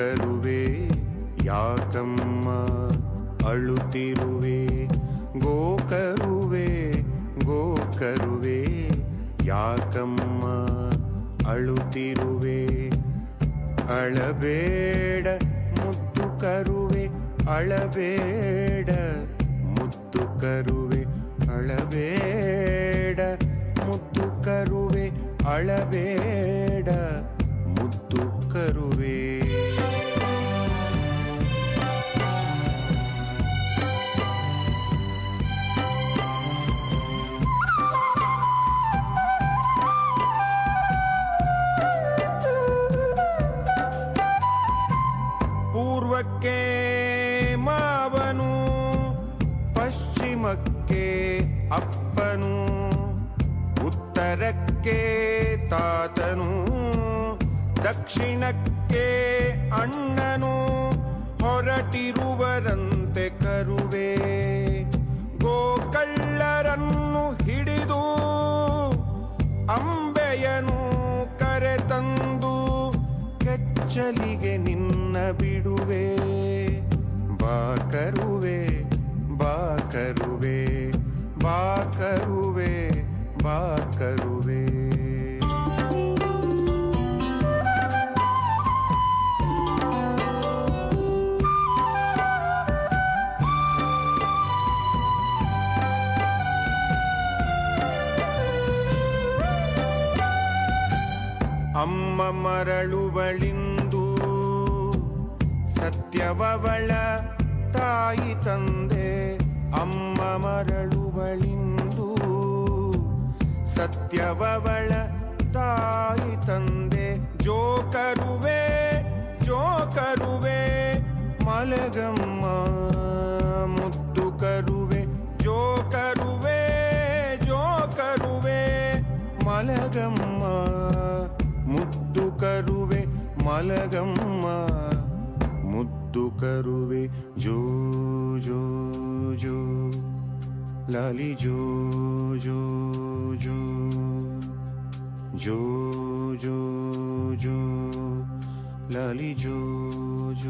ನಕ್ಕಲುವೆ ಯಾಕಮ್ಮ ಅಳುತ್ತಿರುವೆ? ಗೋಕರುವೆ ಗೋಕರುವೆ ಯಾಕಮ್ಮ ಅಳುತ್ತಿರುವೆ? ಅಳಬೇಡ ಮುತ್ತು ಕರುವೆ, ಅಳಬೇಡ ಮುತ್ತು ಕರುವೆ, ಅಳಬೇಡ ಮುತ್ತು ಕರುವೆ, ಅಳಬೇಡ ಮುತ್ತು ಕರುವೇ. ಪೂರ್ವಕ್ಕೆ ಮಾವನು ಪಶ್ಚಿಮಕ್ಕೆ ಅಪ್ಪನು ಉತ್ತರಕ್ಕೆ ತಾತನು ದಕ್ಷಿಣಕ್ಕೆ ಅಣ್ಣನು ಹೊರಟಿರುವರಂತೆ ಕರುವೆ. ಗೋಕಳ್ಳರನ್ನು ಹಿಡಿದು ಕೆಚ್ಚಲಿಗೆ ನಿನ್ನ ಬಿಡುವೆ. ಬಾಕರುವೆ ಬಾಕರುವೆ ಬಾಕರುವೆ ಬಾಕರುವೆ ಅಮ್ಮ ಮರಳುವಳಿಂದು ಸತ್ಯವವಳ ತಾಯಿ ತಂದೆ ಅಮ್ಮ ಮರಳುವಳಿಂದು ಸತ್ಯವವಳ ತಾಯಿ ತಂದೆ ಜೋಕರುವೆ ಜೋಕರುವೆ, ಮಲಗಮ್ಮ ಮುದ್ದು ಕರುವೆ ಜೋಕರುವೆ ಜೋಕರುವೆ, ಮಲಗಮ್ಮ మలగమ్మ ముద్దు కరువే జో జో జో. లాలి జో జో జో. జో జో జో. లాలి జో జో.